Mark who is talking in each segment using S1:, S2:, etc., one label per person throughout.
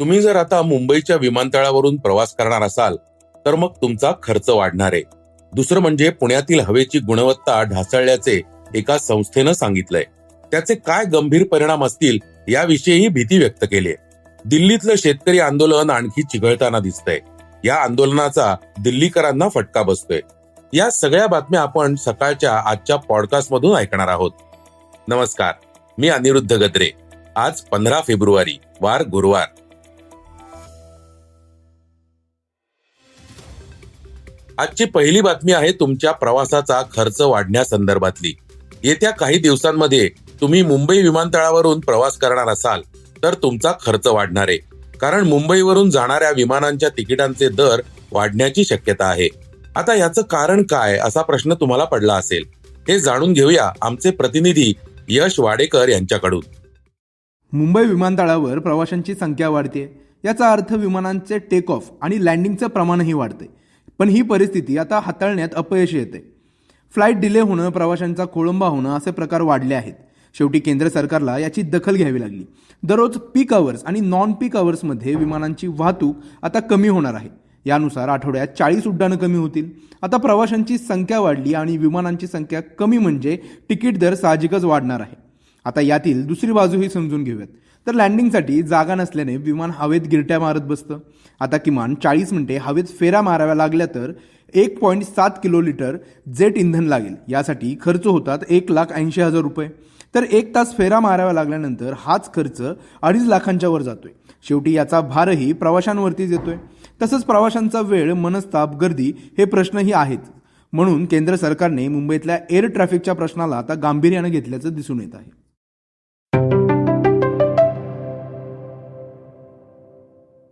S1: तुम्ही जर आता मुंबईच्या विमानतळावरून प्रवास करणार असाल तर मग तुमचा खर्च वाढणार आहे. दुसरं म्हणजे पुण्यातील हवेची गुणवत्ता ढासळल्याचे एका संस्थेनं सांगितलंय. त्याचे काय गंभीर परिणाम असतील याविषयीही भीती व्यक्त केली आहे. दिल्लीतलं शेतकरी आंदोलन आणखी चिघळताना दिसतंय. या आंदोलनाचा दिल्लीकरांना फटका बसतोय. या सगळ्या बातम्या आपण सकाळच्या आजच्या पॉडकास्ट मधून ऐकणार आहोत. नमस्कार मी अनिरुद्ध गद्रे. आज पंधरा फेब्रुवारी वार गुरुवार. आजची पहिली बातमी आहे तुमच्या प्रवासाचा खर्च वाढण्यासंदर्भातली. येत्या काही दिवसांमध्ये तुम्ही मुंबई विमानतळावरून प्रवास करणार असाल तर तुमचा खर्च वाढणार आहे. कारण मुंबईवरून जाणाऱ्या विमानांच्या तिकिटांचे दर वाढण्याची शक्यता आहे. आता याचं कारण काय असा प्रश्न तुम्हाला पडला असेल. हे जाणून घेऊया आमचे प्रतिनिधी यश वाडेकर यांच्याकडून.
S2: मुंबई विमानतळावर प्रवाशांची संख्या वाढते. याचा अर्थ विमानांचे टेक ऑफ आणि लँडिंगचं प्रमाणही वाढते. पण ही परिस्थिती आता हाताळण्यात अपयश येते. फ्लाईट डिले होणं प्रवाशांचा खोळंबा होणं असे प्रकार वाढले आहेत. शेवटी केंद्र सरकारला याची दखल घ्यावी लागली. दररोज पीक अवर्स आणि नॉन पीक अवर्समध्ये विमानांची वाहतूक आता कमी होणार आहे. यानुसार आठवड्यात चाळीस उड्डाणं कमी होतील. आता प्रवाशांची संख्या वाढली आणि विमानांची संख्या कमी म्हणजे तिकीट दर साहजिकच वाढणार आहे. आता यातील दुसरी बाजूही समजून घेऊयात. तर लँडिंगसाठी जागा नसल्याने विमान हवेत गिरट्या मारत बसतं. आता किमान चाळीस मिनिटे हवेत फेऱ्या माराव्या लागल्या तर एक पॉईंट सात किलो लिटर जेट इंधन लागेल. यासाठी खर्च होतात एक लाख ऐंशी हजार रुपये. तर एक तास फेरा माराव्या लागल्यानंतर हाच खर्च अडीच लाखांच्या वर जातोय. शेवटी याचा भारही प्रवाशांवरतीच येतोय. तसंच प्रवाशांचा वेळ मनस्ताप गर्दी हे प्रश्नही आहेत. म्हणून केंद्र सरकारने मुंबईतल्या एअर ट्रॅफिकच्या प्रश्नाला आता गांभीर्यानं घेतल्याचं दिसून येत आहे.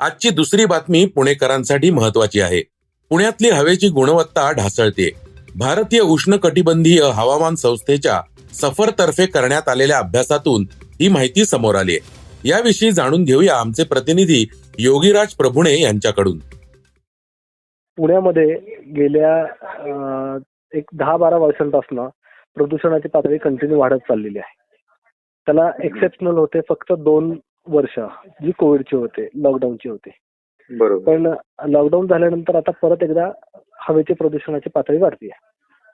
S1: आजची दुसरी बातमी पुणेकरांसाठी महत्वाची आहे. पुण्यातली हवेची गुणवत्ता ढासळते भारतीय उष्णकटिबंधीय हवामान संस्थेच्या सफरतर्फे करण्यात आलेल्या अभ्यासातून ही माहिती समोर आली आहे याविषयी जाणून घेऊया आमचे प्रतिनिधी योगीराज प्रभुणे यांच्याकडून.
S3: पुण्यामध्ये गेल्या एक दहा बारा वर्षांपासून प्रदूषणाची पातळी कंटिन्यू वाढत चाललेली आहे. त्याला एक्सेप्शनल होते फक्त दोन वर्ष जी कोविडची होते लॉकडाऊनची होते.
S4: बरोबर.
S3: पण लॉकडाऊन झाल्यानंतर आता परत एकदा हवेची प्रदूषणाची पातळी वाढते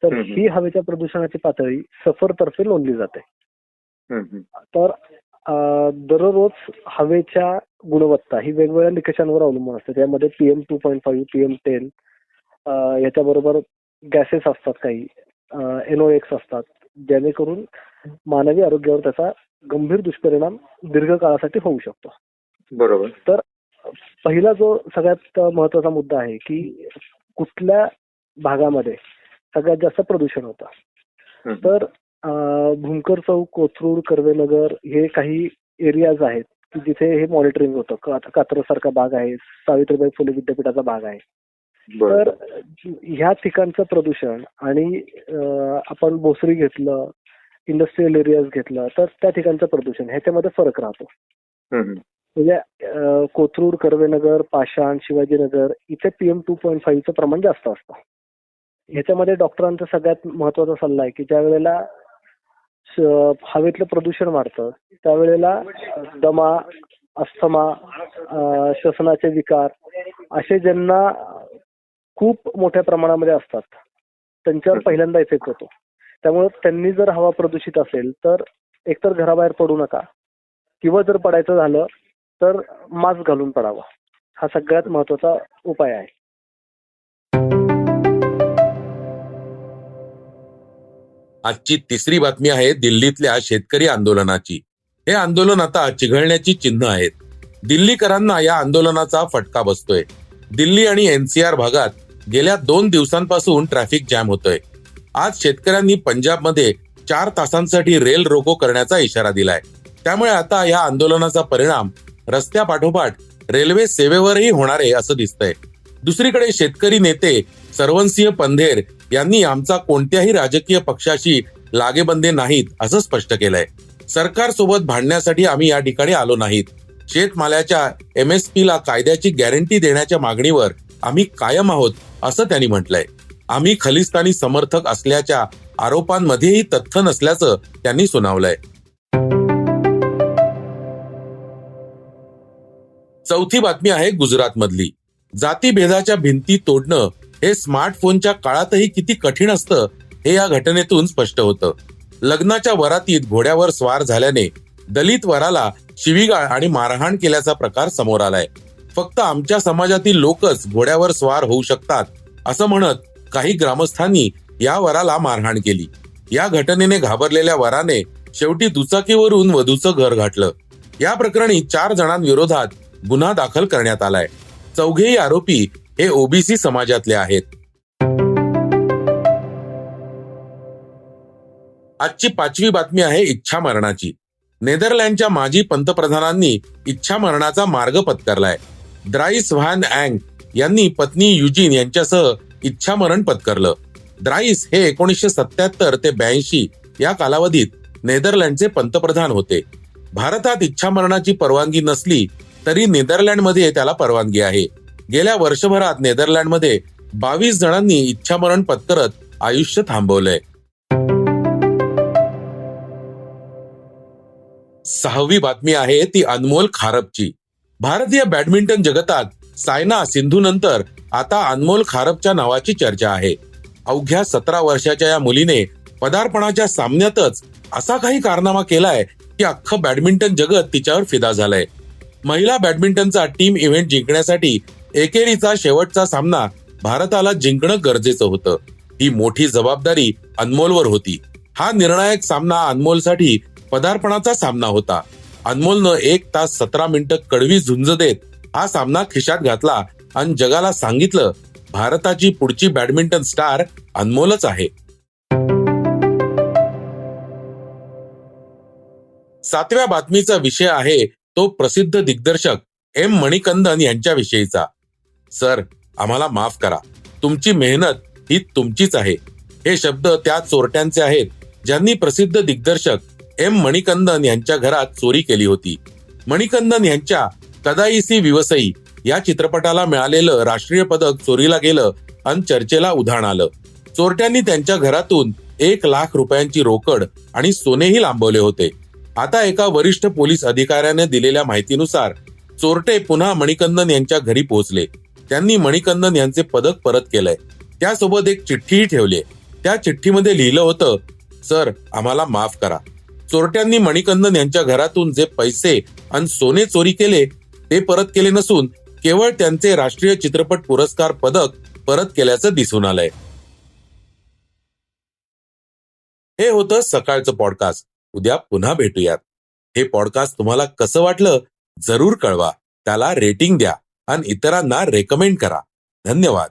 S3: तर. ही हवेच्या प्रदूषणाची पातळी सफर तर्फे नोंदली जाते. तर दररोज हवेच्या गुणवत्ता ही वेगवेगळ्या निकषांवर अवलंबून असते. त्यामध्ये PM two point five PM ten याच्याबरोबर gases असतात काही. एनओ एक्स असतात. जेणेकरून मानवी आरोग्यावर त्याचा गंभीर दुष्परिणाम दीर्घकाळासाठी होऊ शकतो.
S4: बरोबर.
S3: पहिला जो सगळ्यात महत्त्वाचा मुद्दा आहे की कुठल्या भागामध्ये सगळ्यात जास्त प्रदूषण होतं. तर भूमकर चौक कोथरूड कर्वेनगर हे काही एरियाज आहेत की जिथे हे मॉनिटरिंग होतं. कात्रसारखा भाग आहे सावित्रीबाई फुले विद्यापीठाचा भाग आहे. तर ह्या ठिकाणचं प्रदूषण आणि आपण भोसरी घेतलं इंडस्ट्रीयल एरियाज घेतलं तर त्या ठिकाणचं प्रदूषण ह्याच्यामध्ये फरक राहतो. म्हणजे कोथरूड कर्वेनगर पाषाण शिवाजीनगर इथे पीएम टू पॉईंट फाईव्हचं प्रमाण जास्त असतं. ह्याच्यामध्ये डॉक्टरांचा सगळ्यात महत्त्वाचा सल्ला आहे की ज्या वेळेला हवेतलं प्रदूषण वाढतं त्यावेळेला दमा अस्थमा श्वसनाचे विकार असे ज्यांना खूप मोठ्या प्रमाणामध्ये असतात त्यांच्यावर पहिल्यांदा इफेक्ट होतो. त्यामुळे त्यांनी जर हवा प्रदूषित असेल तर एकतर घराबाहेर पडू नका. किंवा जर पडायचं झालं तर मास्क घालून पडावा. हा सगळ्यात महत्त्वाचा उपाय आहे.
S1: आजची तिसरी बातमी आहे दिल्लीतल्या शेतकरी आंदोलनाची. हे आंदोलन आता चिघळण्याची चिन्ह आहेत. दिल्लीकरांना या आंदोलनाचा फटका बसतोय. दिल्ली आणि एनसीआर भागात गेल्या दोन दिवसांपासून ट्रॅफिक जॅम होतोय. आज शेतकऱ्यांनी पंजाबमध्ये चार तासांसाठी रेल रोको करण्याचा इशारा दिलाय. त्यामुळे आता या आंदोलनाचा परिणाम रस्त्यापाठोपाठ रेल्वे सेवेवरही होणार आहे असं दिसतंय. दुसरीकडे शेतकरी नेते सरवनसिंह पंधेर यांनी आमचा कोणत्याही राजकीय पक्षाशी लागेबंदे नाहीत असं स्पष्ट केलंय. सरकार सोबत भांडण्यासाठी आम्ही या ठिकाणी आलो नाहीत. शेतमालाच्या पी ला कायद्याची गॅरंटी देण्याच्या मागणीवर आम्ही कायम आहोत असं त्यांनी म्हटलंय. आम्ही खलिस्तानी समर्थक असल्याच्या आरोपांमध्येही तथ्य नसल्याचं त्यांनी सुनावलंय. चौथी बातमी आहे गुजरातमधली. जातीभेदाच्या भिंती तोडणं हे स्मार्टफोनच्या काळातही किती कठीण असतं हे या घटनेतून स्पष्ट होतं. लग्नाच्या वरातीत घोड्यावर स्वार झाल्याने दलित वराला शिवीगाळ आणि मारहाण केल्याचा प्रकार समोर आलाय. फक्त आमच्या समाजातील लोकच घोड्यावर स्वार होऊ शकतात असं म्हणत काही ग्रामस्थांनी या वराला मारहाण केली. या घटनेने घाबरलेल्या वराने शेवटी दुचाकीवरून वधूचं घर घातलं या प्रकरणी चार जणांविरोधात गुन्हा दाखल करण्यात आलाय. चौघेही आरोपी हे ओबीसी समाजातले आहेत. आजची पाचवी बातमी आहे इच्छा मरणाची. नेदरलँडच्या माजी पंतप्रधानांनी इच्छा मरणाचा मार्ग पत्करलाय. द्राईस व्हॅन अँग यांनी पत्नी युजिन यांच्यासह इच्छामरण पत्करलं. द्राईस हे एकोणीसशे सत्याहत्तर ते ब्याऐंशी या कालावधीत नेदरलँडचे पंतप्रधान होते. भारतात इच्छामरणाची परवानगी नसली तरी नेदरलँडमध्ये त्याला परवानगी आहे. गेल्या वर्षभरात नेदरलँडमध्ये बावीस जणांनी इच्छामरण पत्करत आयुष्य थांबवलंय. सहावी बातमी आहे ती अनमोल खारपची. भारतीय बॅडमिंटन जगतात सायना सिंधू नंतर आता अनमोल खारपच्या नावाची चर्चा आहे. अवघ्या सतरा वर्षाच्या या मुलीने पदार्पणाच्या सामन्यातच असा काही कारनामा केलाय की अख्खं बॅडमिंटन जगत तिच्यावर फिदा झालंय. महिला बॅडमिंटनचा टीम इव्हेंट जिंकण्यासाठी एकेरीचा शेवटचा सामना भारताला जिंकणं गरजेचं होतं. ही मोठी जबाबदारी अनमोलवर होती. हा निर्णायक सामना अनमोलसाठी पदार्पणाचा सामना होता. अनमोलनं एक तास सतरा मिनिटं कडवी झुंज देत हा सामना खिशात घातला आणि जगाला सांगितलं भारताची पुढची बॅडमिंटन स्टार अनमोलच आहे. सातव्या बातमीचा विषय आहे तो प्रसिद्ध दिग्दर्शक एम मणिकंदन यांच्याविषयीचा. सर आम्हाला माफ करा. तुमची मेहनत ही तुमचीच आहे. हे शब्द त्या चोरट्यांचे आहेत ज्यांनी प्रसिद्ध दिग्दर्शक एम मणिकंदन यांच्या घरात चोरी केली होती. मणिकंदन यांच्या कदाईसी विवसई या चित्रपटाला मिळालेलं राष्ट्रीय पदक चोरीला गेलं आणि चर्चेला उधाण आलं. चोरट्यांनी त्यांच्या घरातून एक लाख रुपयांची रोकड आणि सोनेही लांबवले होते. आता एका वरिष्ठ पोलीस अधिकाऱ्याने दिलेल्या माहितीनुसार चोरटे पुन्हा मणिकंदन यांच्या घरी पोहोचले. त्यांनी मणिकंदन यांचे पदक परत केलंय. त्यासोबत एक चिठ्ठीही ठेवली त्या चिठ्ठीमध्ये लिहिलं होतं सर आम्हाला माफ करा. चोरट्यांनी मणिकंदन यांच्या घरातून जे पैसे आणि सोने चोरी केले ते परत केले नसून केवळ त्यांचे राष्ट्रीय चित्रपट पुरस्कार पदक परत केल्याचं दिसून आलंय. हे होतं सकाळचं पॉडकास्ट. उद्या पुन्हा भेटूयात. हे पॉडकास्ट तुम्हाला कसं वाटलं जरूर कळवा. त्याला रेटिंग द्या आणि इतरांना रेकमेंड करा. धन्यवाद.